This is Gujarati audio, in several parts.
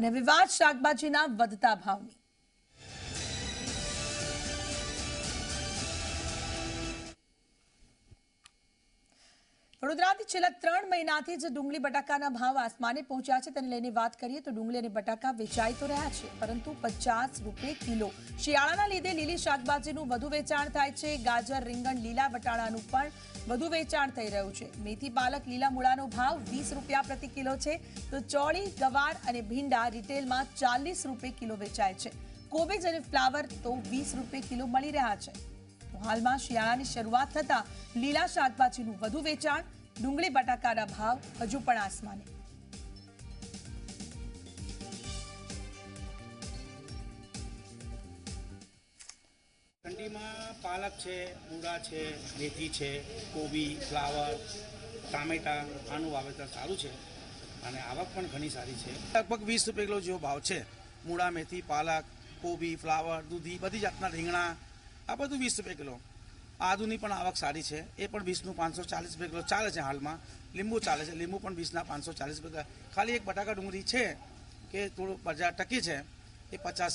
અને વિવાદ શાકભાજીના વધતા ભાવની. વડોદરાથી છેલ્લા ત્રણ મહિનાથી જ ડુંગળી બટાકાના ભાવ આસમાને પહોંચ્યા છે. તેને લઈને વાત કરીએ તો ડુંગળી અને બટાકા વેચાઈ તો રહ્યા છે, પરંતુ પચાસ રૂપિયે કિલો. શિયાળાના લીધે લીલી શાકભાજીનું વધુ વેચાણ થાય છે. ગાજર, રીંગણ, લીલા વટાણાનું પણ વધુ વેચાણ થઈ રહ્યું છે. મેથી પાલક, લીલા મૂળાનો ભાવ વીસ રૂપિયા પ્રતિ કિલો છે. તો ચોળી, ગવાર અને ભીંડા રિટેલમાં ચાલીસ રૂપિયે કિલો વેચાય છે. કોબીજ અને ફ્લાવર તો વીસ રૂપિયે કિલો મળી રહ્યા છે. હાલમાં શિયાળાની શરૂઆત થતા લીલા શાકભાજીનું વધુ વેચાણ, ડુંગળી બટાકાના ભાવ હજુ પણ આસમાને. ઠંડીમાં પાલક છે, મૂળા છે, મેથી છે, કોબી, ફ્લાવર, ટામેટા, આનું વાવેતર સારું છે અને આવક પણ ઘણી સારી છે. લગભગ વીસ રૂપિયા કિલો જેવો ભાવ છે. મૂળા, મેથી, પાલક, કોબી, ફ્લાવર, દૂધી બધી જાતના રીંગણા આ બધું વીસ રૂપિયા કિલો. આદુની પણ આવક સારી છે. એ પણ વીસનું પાંચસો ચાલીસ રૂપિયા કિલો ચાલે છે હાલમાં. લીંબુ ચાલે છે. લીંબુ પણ વીસના પાંચસો ચાલીસ રૂપિયા ખાલી એક બટાકા ડુંગળી છે કે થોડું બજાર ટકી છે એ પચાસ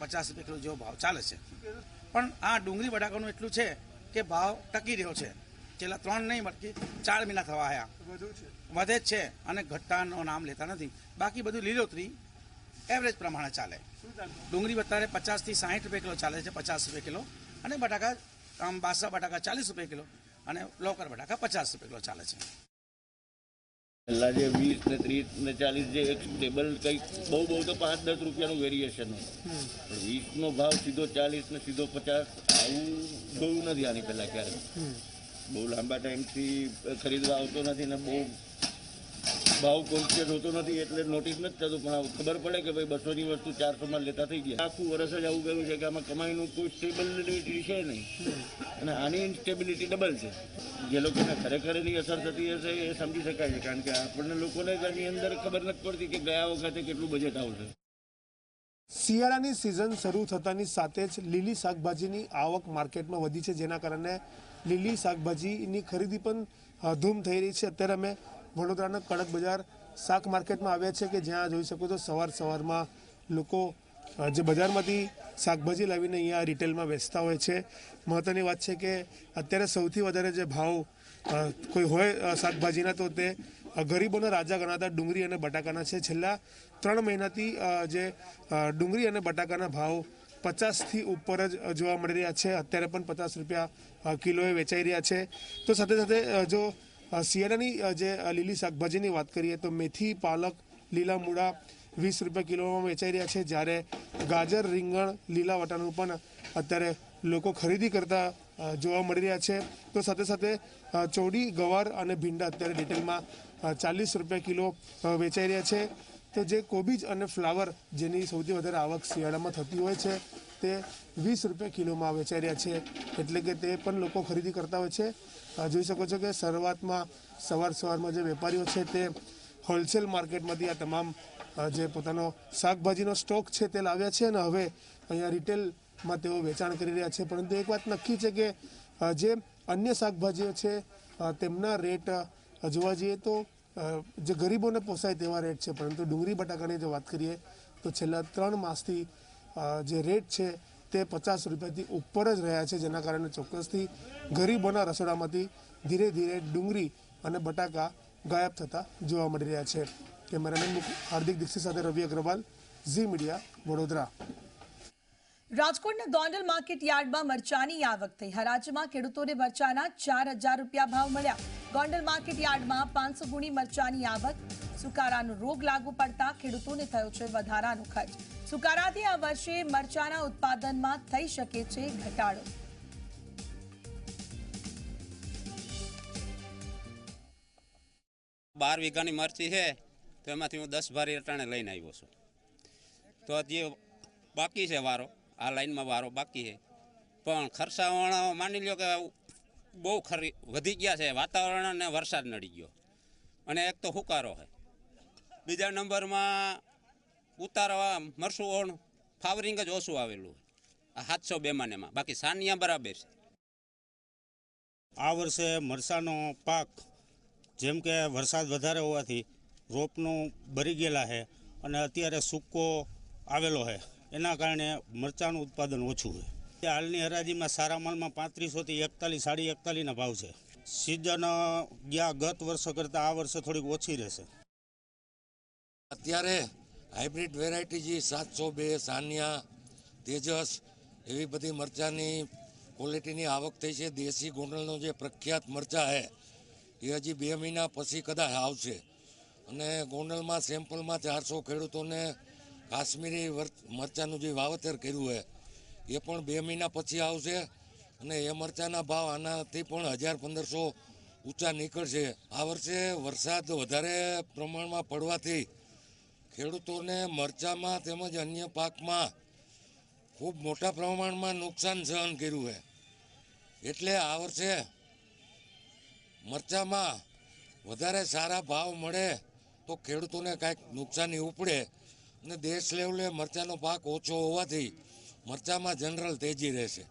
પચાસ રૂપિયા કિલો જેવો ભાવ ચાલે છે. પણ આ ડુંગળી બટાકાનું એટલું છે કે ભાવ ટકી રહ્યો છે. છેલ્લા ત્રણ નહીં બલકી ચાર મહિના થવા આવ્યા વધે જ છે અને ઘટ્ટાનું નામ લેતા નથી. બાકી બધું લીલોતરી એવરેજ પ્રમાણે ચાલે. ડુંગળી અત્યારે પચાસથી સાહીઠ રૂપિયા કિલો ચાલે છે પચાસ રૂપિયા કિલો. અને બટાકા આમ બાસા બટાકા ચાલીસ રૂપિયા કિલો. અને લોકર બટાકા પચાસ રૂપિયા કિલો ચાલે છે. પહેલા જે વીસ ને ત્રીસ ને ચાલીસ જે એક ટેબલ કંઈક બહુ બહુ તો પાંચ દસ રૂપિયાનું વેરિએશન હોય. પણ વીસનો ભાવ સીધો ચાલીસ ને સીધો પચાસ આવું જોયું નથી આની પહેલાં ક્યારે બહુ લાંબા ટાઈમથી ખરીદવા આવતો નથી ને બહુ ભાવ કોન્શિયસ હોતો નથી, એટલે નોટિસ નથી થતું, પણ ખબર પડે કે ભાઈ બસોની વસ્તુ ચારસોમાં લેતા થઈ ગયા. આખું વર્ષ જ આવું ગયું છે કે આમાં કમાઈનું કોઈ સ્ટેબિલિટી છે નહીં. અને આની ઇન્સ્ટેબિલિટી ડબલ છે. જે લોકોને ખરેખર એની અસર થતી હશે એ સમજી શકાય છે, કારણ કે આપણને લોકોને એની અંદર ખબર નથી પડતી કે ગયા વખતે કેટલું બજેટ આવશે શિયાળાની સિઝન શરૂ થતાની સાથે જ લીલી શાકભાજીની આવક માર્કેટમાં વધી છે, જેના કારણે લીલી શાકભાજીની ખરીદી પણ ધૂમ થઈ રહી છે. અત્યારે અમે વડોદરાના કડક બજાર શાક માર્કેટમાં આવ્યા છે કે જ્યાં જોઈ શકો છો સવાર સવારમાં લોકો જે બજારમાંથી શાકભાજી લાવીને અહીંયા રિટેલમાં વેચતા હોય છે. મહત્ત્વની વાત છે કે અત્યારે સૌથી વધારે જે ભાવ કોઈ હોય શાકભાજીના તો તે ગરીબોના રાજા ગણાતા ડુંગળી અને બટાકાના છે. છેલ્લા ત્રણ મહિનાથી જે ડુંગળી અને બટાકાના ભાવ પચાસથી ઉપર જ જોવા મળી રહ્યા છે. અત્યારે પણ પચાસ રૂપિયા કિલોએ વેચાઈ રહ્યા છે. તો સાથે સાથે જો શિયાળાની જે લીલી શાકભાજીની વાત કરીએ તો મેથી, પાલક, લીલા મૂળા વીસ રૂપિયા કિલોમાં વેચાઈ રહ્યા છે. જ્યારે ગાજર, રીંગણ, લીલા વટાણું પણ અત્યારે લોકો ખરીદી કરતા જોવા મળી રહ્યા છે. તો સાથે સાથે ચોડી ગવાર અને ભીંડા અત્યારે ડિટેલમાં ચાલીસ રૂપિયા કિલો વેચાઈ રહ્યા છે. તો જે કોબીજ અને ફ્લાવર જેની સૌથી વધારે આવક શિયાળામાં થતી હોય છે તે વીસ રૂપિયા કિલોમાં વેચાઈ રહ્યા છે. એટલે કે તે પણ લોકો ખરીદી કરતા હોય છે. જોઈ શકો છો કે શરૂઆતમાં સવાર સવારમાં જે વેપારીઓ છે તે હોલસેલ માર્કેટમાંથી આ તમામ જે પોતાનો શાકભાજીનો સ્ટોક છે તે લાવ્યા છે અને હવે અહીંયા રિટેલમાં તેઓ વેચાણ કરી રહ્યા છે. પરંતુ એક વાત નક્કી છે કે જે અન્ય શાકભાજીઓ છે તેમના રેટ જોવા જઈએ તો જે ગરીબોને પોસાય તેવા રેટ છે. પરંતુ ડુંગળી બટાકાની જો વાત કરીએ તો છેલ્લા ત્રણ માસથી જે રેટ છે તે પચાસ રૂપિયાથી ઉપર જ રહ્યા છે, જેના કારણે ચોક્કસથી ગરીબોના રસોડામાંથી ધીરે ધીરે ડુંગળી અને બટાકા ગાયબ થતા જોવા મળી રહ્યા છે. કેમેરામેન હાર્દિક દીક્ષિત સાથે રવિ અગ્રવાલ, ઝી મીડિયા, વડોદરા. રાજકોટના ગોંડલ માર્કેટ યાર્ડમાં મરચાની આવક થઈ. હરાજમાં ખેડૂતોને મરચાના ચાર હજાર રૂપિયા ભાવ મળ્યા. ગોંડલ માર્કેટ યાર્ડમાં પાંચસો ગુણી મરચાની આવક. સુકારાનો રોગ લાગુ પડતા ખેડૂતોને થયો છે વધારાનો ખર્ચ. સુકારાથી આ વર્ષે મરચાના ઉત્પાદનમાં થઈ શકે છે ઘટાડો. બાર વીઘાની મરચી છે, તો એમાંથી હું દસ ભારી અટાણે લઈને આવ્યો છું. તો જે બાકી છે વારો, આ લાઈનમાં વારો બાકી છે. પણ ખર્ચાવાળા માની લ્યો કે બહુ ખરી, વધી ગયા છે વાતાવરણ અને વરસાદ નડી ગયો. અને એક તો હુકારો છે. બીજા નંબરમાં ઉતારવા મરસું ઓણ ફાવરિંગ જ ઓછું આવેલું છે આ સાતસો બેમાનેમાં બાકી સાનિયા બરાબર છે. આ વર્ષે મરસાનો પાક જેમ કે વરસાદ વધારે હોવાથી રોપનું બરી ગયેલા છે અને અત્યારે સૂકો આવેલો છે એના કારણે મરચાંનું ઉત્પાદન ઓછું છે હાલની હરાજીમાં સારા માલમાં પાંત્રીસોથી એકતાલીસ સાડી એકતાલીસના ભાવ છે. સિઝન ગયા ગત વર્ષ કરતાં આ વર્ષે થોડીક ઓછી રહેશે. અત્યારે હાઇબ્રિડ વેરાયટી જે સાતસો બે, સાનિયા, તેજસ એવી બધી મરચાંની ક્વોલિટીની આવક થઈ છે. દેશી ગોંડલનો જે પ્રખ્યાત મરચાં છે એ હજી બે મહિના પછી કદાચ આવશે. અને ગોંડલમાં સેમ્પલમાં ચારસો ખેડૂતોને કાશ્મીરી મરચાંનું જે વાવેતર કર્યું છે એ પણ બે મહિના પછી આવશે. અને એ મરચાંના ભાવ આનાથી પણ હજાર પંદરસો ઊંચા નીકળશે. આ વર્ષે વરસાદ વધારે પ્રમાણમાં પડવાથી ખેડૂતોને મરચામાં તેમજ અન્ય પાકમાં ખૂબ મોટા પ્રમાણમાં નુકસાન સહન કર્યું છે. એટલે આ વર્ષે મરચામાં વધારે સારા ભાવ મળે તો ખેડૂતોને કાંઈક નુકસાની ઉપડે અને દેશ લેવલે મરચાંનો પાક ઓછો હોવાથી મરચામાં જનરલ તેજી રહેશે.